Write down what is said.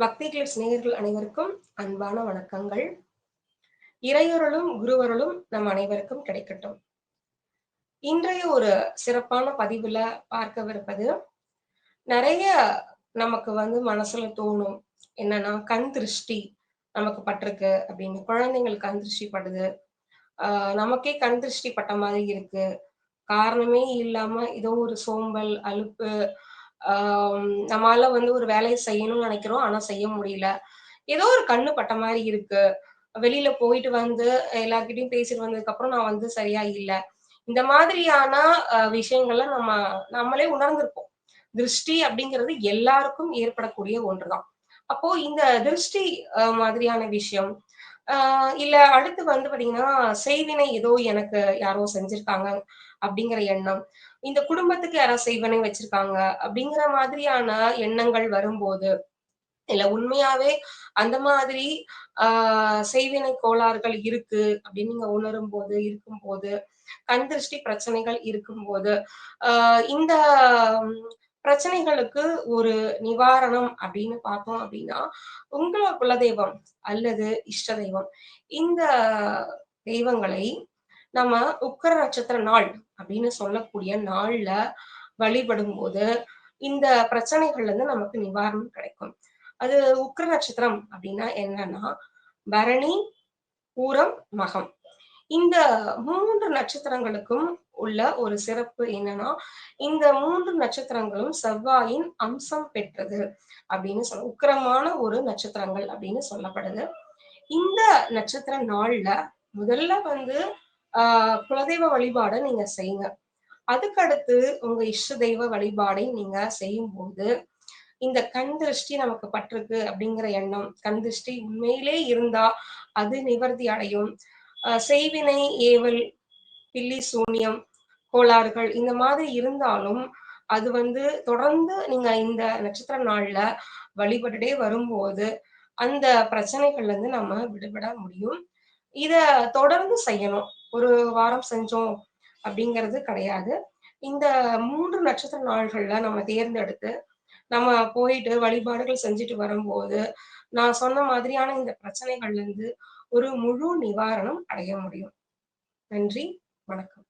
பக்தி கிளிப்ஸ் நேயர்கள் அனைவருக்கும் அன்பான வணக்கங்கள். இறையொருளும் குருவருளும் நம் அனைவருக்கும் கிடைக்கட்டும். இன்றைய ஒரு சிறப்பான பதிவுல பார்க்கவிருப்பது நிறைய நமக்கு வந்து மனசுல தோணும் என்னன்னா கண் திருஷ்டி நமக்கு பட்டிருக்கு அப்படின்னு. குழந்தைங்களுக்கு கண் திருஷ்டி படுது. ஆஹ் நமக்கே கண் திருஷ்டி பட்ட மாதிரி இருக்கு. காரணமே இல்லாம ஏதோ ஒரு சோம்பல் அலுப்பு நம்மளால வந்து ஒரு வேலையை செய்யணும்னு நினைக்கிறோம். ஆனா செய்ய முடியல. ஏதோ ஒரு கண்ணு பட்ட மாதிரி இருக்கு. வெளியில போயிட்டு வந்து எல்லார்கிட்டயும் பேசிட்டு வந்ததுக்கு அப்புறம் நான் வந்து சரியா இல்லை. இந்த மாதிரியான அஹ், விஷயங்கள்ல நம்ம நம்மளே உணர்ந்திருப்போம். திருஷ்டி அப்படிங்கிறது எல்லாருக்கும் ஏற்படக்கூடிய ஒன்றுதான். அப்போ இந்த திருஷ்டி மாதிரியான விஷயம் ஆஹ் இல்ல அடுத்து வந்து பாத்தீங்கன்னா செய்வினை ஏதோ எனக்கு யாரோ செஞ்சிருக்காங்க அப்படிங்கிற எண்ணம். இந்த குடும்பத்துக்கு யாராவது செய்வனை வச்சிருக்காங்க அப்படிங்கிற மாதிரியான எண்ணங்கள் வரும்போது இல்ல உண்மையாவே அந்த மாதிரி ஆஹ் செய்வினை கோளாறுகள் இருக்கு அப்படின்னு நீங்க உணரும் போது இருக்கும் போது கண் திருஷ்டி பிரச்சனைகள் இருக்கும்போது ஆஹ் இந்த பிரச்சனைகளுக்கு ஒரு நிவாரணம் அப்படின்னு பார்த்தோம் அப்படின்னா உங்களோட குலதெய்வம் அல்லது இஷ்ட தெய்வம் இந்த தெய்வங்களை நம்ம உக்கர நட்சத்திர நாள் அப்படின்னு சொல்லக்கூடிய நாள்ல வழிபடும் போது இந்த பிரச்சனைகள்ல இருந்து நமக்கு நிவாரணம் கிடைக்கும். அது உக்கர நட்சத்திரம் அப்படின்னா என்னன்னா பரணி பூரம் மகம். இந்த மூன்று நட்சத்திரங்களுக்கும் உள்ள ஒரு சிறப்பு என்னன்னா இந்த மூன்று நட்சத்திரங்களும் செவ்வாயின் அம்சம் பெற்றது அப்படின்னு சொல்ல உக்கிரமான ஒரு நட்சத்திரங்கள் அப்படின்னு சொல்லப்படுது. இந்த நட்சத்திர நாள்ல முதல்ல வந்து ஆஹ் குலதெய்வ வழிபாடை நீங்க செய்யுங்க. அதுக்கடுத்து உங்க இஷ்ட தெய்வ வழிபாடை நீங்க செய்யும் போது இந்த கண் திருஷ்டி நமக்கு பட்டிருக்கு அப்படிங்கிற எண்ணம் கண் திருஷ்டி உண்மையிலே இருந்தா அது நிவர்த்தி அடையும். செய்வினை ஏவல் பில்லி சூனியம் கோளாறுகள் இந்த மாதிரி இருந்தாலும் அது வந்து தொடர்ந்து நீங்க இந்த நட்சத்திர நாள்ல வழிபட்டுட்டே வரும்போது அந்த பிரச்சனைகள்ல இருந்து நம்ம விடுபட முடியும். இத தொடர்ந்து செய்யணும். ஒரு வாரம் செஞ்சோம் அப்படிங்கிறது கிடையாது. இந்த மூன்று நட்சத்திர நாள்கள்ல நம்ம தேர்ந்தெடுத்து நம்ம போயிட்டு வழிபாடுகள் செஞ்சுட்டு வரும்போது நான் சொன்ன மாதிரியான இந்த பிரச்சனைகள்ல இருந்து ஒரு முழு நிவாரணம் அடைய முடியும். நன்றி. வணக்கம்.